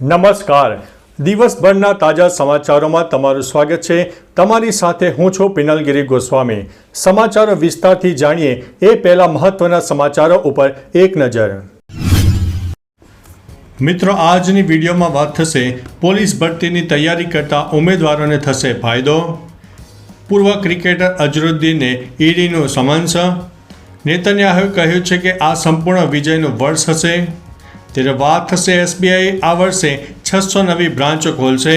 નમસ્કાર. દિવસભરના તાજા સમાચારોમાં તમારું સ્વાગત છે. તમારી સાથે હું છું પિનલગીરી ગોસ્વામી. સમાચારો વિસ્તારથી જાણીએ એ પહેલા મહત્વના સમાચારો ઉપર એક નજર. મિત્રો, આજની વિડીયોમાં વાત થશે પોલીસ ભરતીની તૈયારી કરતા ઉમેદવારોને થશે ફાયદો. પૂર્વ ક્રિકેટર અઝરુદ્દીનને ઈડીનું સમન્સ. નેતન્યાહુએ કહ્યું છે કે આ સંપૂર્ણ વિજયનું વર્ષ હશે. ત્યારે વાત થશે એસબીઆઈ આ વર્ષે છસો નવી બ્રાન્ચો ખોલશે.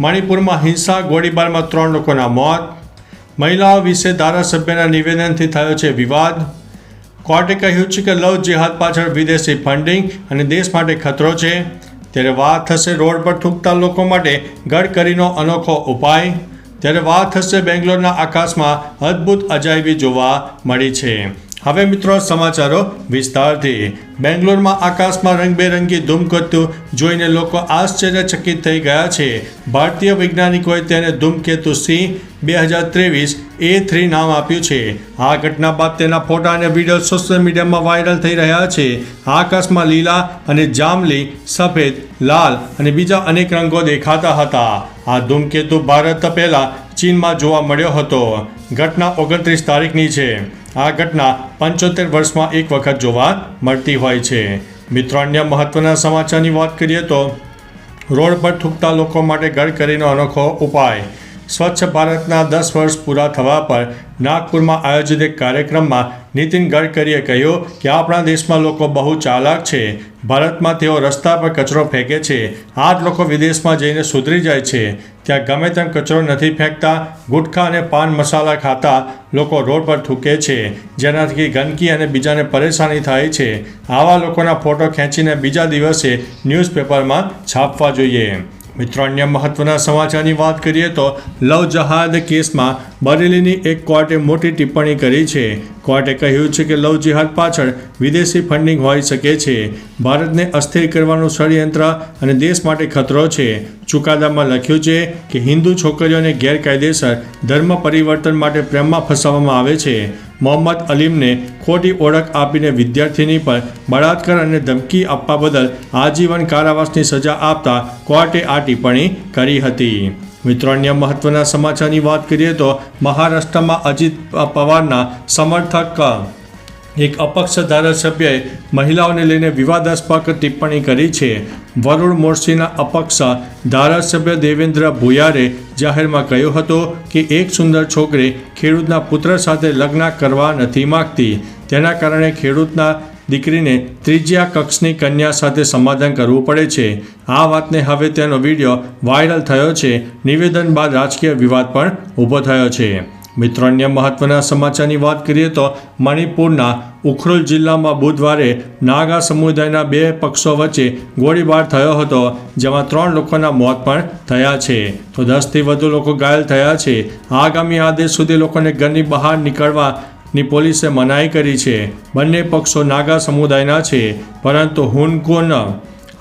મણિપુરમાં હિંસા ગોળીબારમાં ત્રણ લોકોના મોત. મહિલાઓ વિશે ધારાસભ્યના નિવેદનથી થયો છે વિવાદ. કોર્ટે કહ્યું છે કે લવ જેહાદ પાછળ વિદેશી ફંડિંગ અને દેશ માટે ખતરો છે. ત્યારે વાત થશે રોડ પર થૂંકતા લોકો માટે ગડકરીનો અનોખો ઉપાય. ત્યારે વાત થશે બેંગ્લોરના આકાશમાં અદ્ભુત અજાયબી જોવા મળી છે. હવે મિત્રો સમાચારો વિસ્તારથી. બેંગ્લોરમાં આકાશમાં રંગબેરંગી ધૂમકેતુ જોઈને લોકો આશ્ચર્યચકિત થઈ ગયા છે. ભારતીય વૈજ્ઞાનિકોએ તેને ધૂમકેતુ સિંહ બે હજાર ત્રેવીસ એ થ્રી નામ આપ્યું છે. આ ઘટના બાદ તેના ફોટા અને વીડિયો સોશિયલ મીડિયામાં વાયરલ થઈ રહ્યા છે. આકાશમાં લીલા અને જાંબલી, સફેદ, લાલ અને બીજા અનેક રંગો દેખાતા હતા. આ ધૂમકેતુ ભારત પહેલા ચીનમાં જોવા મળ્યો હતો. ઘટના ઓગણત્રીસ તારીખની છે. આ ઘટના પંચોતેર વર્ષમાં એક વખત જોવા મળતી હોય છે. મિત્રો, અન્ય મહત્વના સમાચારની વાત કરીએ તો રોડ પર થૂકતા લોકો માટે ગડકરીનો અનોખો ઉપાય. સ્વચ્છ ભારતના દસ વર્ષ પૂરા થવા પર નાગપુરમાં આયોજિત એક કાર્યક્રમમાં નીતિન ગડકરીએ કહ્યું કે આપણા દેશમાં લોકો બહુ ચાલાક છે. ભારતમાં તેઓ રસ્તા પર કચરો ફેંકે છે. આ જ લોકો વિદેશમાં જઈને સુધરી જાય છે. ત્યાં ગમે તેમ કચરો નથી ફેંકતા, ગુટખા અને પાન મસાલા ખાતા લોકો રોડ પર થૂકે છે. જેનાથી ગંદકી અને બીજાને પરેશાની થાય છે. આવા લોકોના ફોટો ખેંચીને બીજા દિવસે ન્યૂઝપેપરમાં છાપવા જોઈએ. મિત્રો, અન્ય મહત્વના સમાચારની વાત કરીએ તો લવ જહાદ કેસમાં બરેલીની એક કોર્ટે મોટી ટિપ્પણી કરી છે. કોર્ટે કહ્યું છે કે લવ જિહાદ પાછળ વિદેશી ફંડિંગ હોઈ શકે છે. ભારતને અસ્થિર કરવાનું ષડયંત્ર અને દેશ માટે ખતરો છે. ચુકાદામાં લખ્યું છે કે હિન્દુ છોકરીઓને ગેરકાયદેસર ધર્મ પરિવર્તન માટે પ્રેમમાં ફસાવવામાં આવે છે. મોહમ્મદ અલીમને ખોટી ઓળખ આપીને વિદ્યાર્થીની પર બળાત્કાર અને ધમકી આપવા બદલ આજીવન કારાવાસની સજા આપતા કોર્ટે આ ટિપ્પણી કરી હતી. મિત્રો, અન્ય મહત્વના સમાચારની વાત કરીએ તો મહારાષ્ટ્રમાં અજીત પવારના સમર્થક એક અપક્ષ ધારાસભ્યએ મહિલાઓને લઈને વિવાદાસ્પદ ટિપ્પણી કરી છે. વરુણ મોરસીના અપક્ષ ધારાસભ્ય દેવેન્દ્ર ભુયારે જાહેરમાં કહ્યું હતું કે એક સુંદર છોકરી ખેડૂતના પુત્ર સાથે લગ્ન કરવા નથી માગતી. તેના કારણે ખેડૂતના દીકરીને ત્રીજા કક્ષની કન્યા સાથે સમાધાન કરવું પડે છે. આ વાતને હવે તેનો વીડિયો વાયરલ થયો છે. નિવેદન બાદ રાજકીય વિવાદ પણ ઊભો થયો છે. મિત્રો, અન્ય મહત્વના સમાચારની વાત કરીએ તો મણિપુરના ઉખરુલ જિલ્લામાં બુધવારે નાગા સમુદાયના બે પક્ષો વચ્ચે ગોળીબાર થયો હતો, જેમાં ત્રણ લોકોના મોત પણ થયા છે. તો દસથી વધુ લોકો ઘાયલ થયા છે. આગામી આદેશ સુધી લોકોને ઘરની બહાર નીકળવા ની પોલીસે મનાઈ કરી છે. બંને પક્ષો નાગા સમુદાયના છે, પરંતુ હુનકુન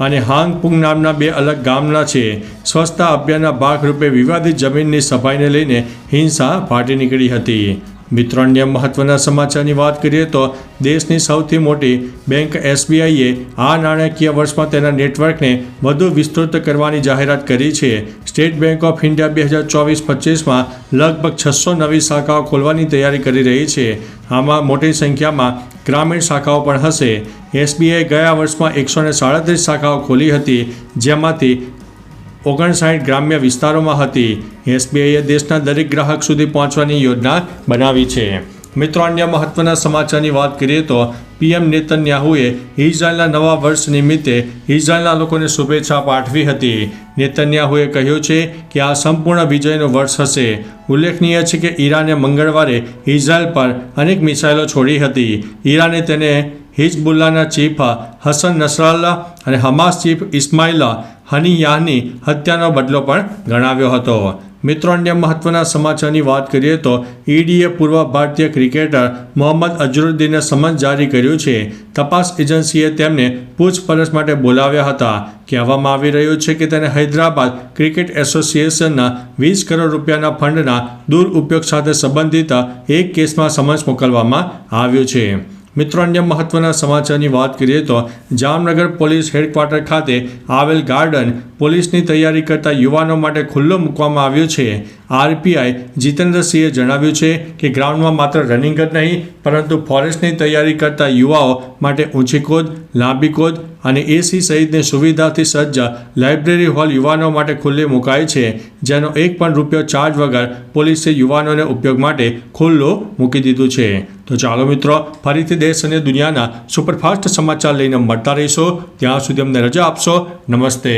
અને હાંગપુંગ નામના બે અલગ ગામના છે. સ્વચ્છતા અભિયાનના ભાગરૂપે વિવાદિત જમીનની સફાઈને લઈને હિંસા ફાટી નીકળી હતી. મિત્રો અન્ય મહત્વના સમાચારની વાત કરીએ તો દેશની સૌથી મોટી બેંક એસબીઆઈએ આ નાણાકીય વર્ષમાં તેના નેટવર્કને વધુ વિસ્તૃત કરવાની જાહેરાત કરી છે. સ્ટેટ બેંક ઓફ ઇન્ડિયા બે હજાર ચોવીસ પચીસમાં લગભગ છસો નવી શાખાઓ ખોલવાની તૈયારી કરી રહી છે. આમાં મોટી સંખ્યામાં ગ્રામીણ શાખાઓ પણ હશે. એસબીઆઈ ગયા વર્ષમાં એકસો સાડત્રીસ શાખાઓ ખોલી હતી, જેમાંથી ઓગણસાઠ ગ્રામ્ય વિસ્તારોમાં હતી. એસબીઆઈએ દેશના દરેક ગ્રાહક સુધી પહોંચવાની યોજના બનાવી છે. મિત્રો, અન્ય મહત્વના સમાચારની વાત કરીએ તો પીએમ નેતન્યાહુએ ઇઝરાયલના નવા વર્ષ નિમિત્તે ઇઝરાયલના લોકોને શુભેચ્છા પાઠવી હતી. નેતન્યાહુએ કહ્યું છે કે આ સંપૂર્ણ વિજયનું વર્ષ હશે. ઉલ્લેખનીય છે કે ઈરાને મંગળવારે ઇઝરાયલ પર અનેક મિસાઇલો છોડી હતી. ઈરાને તેને હિઝબુલ્લાના ચીફ હસન નસરાલ્લા અને હમાસ ચીફ ઇસ્માઇલા હનીયાહની હત્યાનો બદલો પણ ગણાવ્યો હતો. મિત્રો, અન્ય મહત્વના સમાચારની વાત કરીએ તો ઈડીએ પૂર્વ ભારતીય ક્રિકેટર મોહમ્મદ અઝરુદ્દીને સમન્સ જારી કર્યું છે. તપાસ એજન્સીએ તેમને પૂછપરછ માટે બોલાવ્યા હતા. કહેવામાં આવી રહ્યું છે કે તેને હૈદરાબાદ ક્રિકેટ એસોસિએશનના વીસ કરોડ રૂપિયાના ફંડના દુરુપયોગ સાથે સંબંધિત એક કેસમાં સમન્સ મોકલવામાં આવ્યું છે. મિત્રો, અન્ય મહત્વના સમાચારની વાત કરીએ તો જામનગર પોલીસ હેડક્વાર્ટર ખાતે આવેલ ગાર્ડન પોલીસની તૈયારી કરતા યુવાનો માટે ખુલ્લો મૂકવામાં આવ્યો છે. આરપીઆઈ જીતેન્દ્રસિંહે જણાવ્યું છે કે ગ્રાઉન્ડમાં માત્ર રનિંગ જ નહીં, પરંતુ ફોરેસ્ટની તૈયારી કરતા યુવાઓ માટે ઊંચી કૂદ, લાંબી કૂદ અને એસી સહિતની સુવિધાથી સજ્જ લાઇબ્રેરી હોલ યુવાનો માટે ખુલ્લી મુકાઈ છે, જેનો એક પણ રૂપિયો ચાર્જ વગર પોલીસે યુવાનોને ઉપયોગ માટે ખુલ્લું મૂકી દીધું છે. તો ચાલો મિત્રો, ફરીથી દેશ અને દુનિયાના સુપરફાસ્ટ સમાચાર લઈને મળતા રહીશો. ત્યાં સુધી અમને રજા આપશો. નમસ્તે.